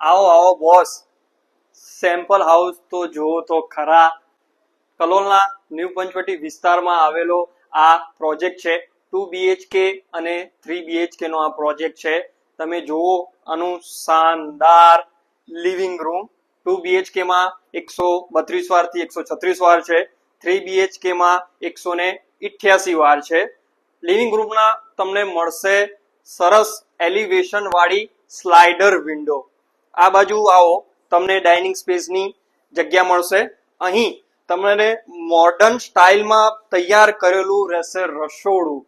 આવો આવો boss sample house તો જુઓ તો ખરા. કલોલના ન્યૂ પંચવટી વિસ્તારમાં આવેલો આ પ્રોજેક્ટ છે. ટુ બીએચકે અને થ્રી બીએચકે નો આ પ્રોજેક્ટ છે. તમે જુઓ આનું શાનદાર લિવિંગ રૂમ ટુ બીએચકે માં એકસો બત્રીસ વારથી એકસો છત્રીસ વાર છે. થ્રી બીએચકે માં એકસો ને વાર છે. લિવિંગ રૂમના તમને મળશે સરસ એલિવેશન વાળી સ્લાઇડર વિન્ડો આ બાજુ આવો, તમને ડાઇનિંગ સ્પેસની જગ્યા મળશે. અહીં તમને મોડર્ન સ્ટાઇલમાં તૈયાર કરેલું રહેશે રસોડું.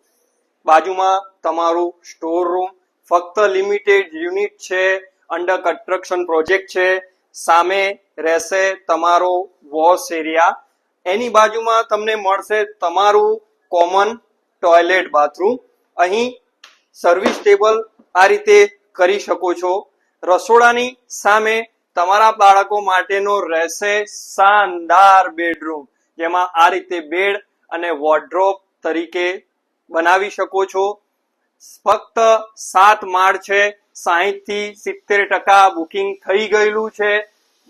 બાજુમાં તમારું સ્ટોર રૂમ ફક્ત લિમિટેડ યુનિટ છે અંડર કન્સ્ટ્રક્શન પ્રોજેક્ટ છે. સામે રહેશે તમારો વોશ એરિયા એની બાજુમાં તમને મળશે તમારું કોમન ટોયલેટ બાથરૂમ અહીં સર્વિસ ટેબલ આ રીતે કરી શકો છો. રસોડાની સામે તમારા બાળકો માટેનો રહેશે શાનદાર બેડરૂમ, જેમાં આ રીતે બેડ અને વોર્ડ્રોપ તરીકે બનાવી શકો છો. ફક્ત સાત માળ છે સાહીઠથી સિત્તેર ટકા બુકિંગ થઈ ગયેલું છે.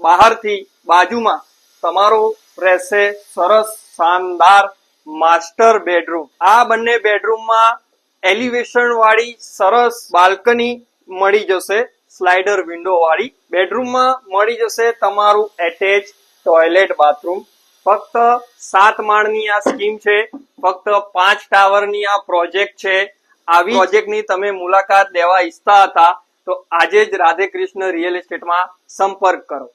બહારથી બાજુમાં તમારો રહેશે સરસ, શાનદાર માસ્ટર બેડરૂમ. આ બંને બેડરૂમમાં એલિવેશન વાળી સરસ બાલ્કની મળી જશે સ્લાઇડર વિન્ડો વાળી. બેડરૂમમાં મળી જશે તમારું એટેચ ટોયલેટ બાથરૂમ ફક્ત સાત માળની આ સ્કીમ છે, ફક્ત પાંચ ટાવરની આ પ્રોજેક્ટ છે. આવી પ્રોજેક્ટની તમે મુલાકાત લેવા ઈચ્છતા હતા, તો આજે જ રાધે કૃષ્ણ રિયલ એસ્ટેટમાં સંપર્ક કરો.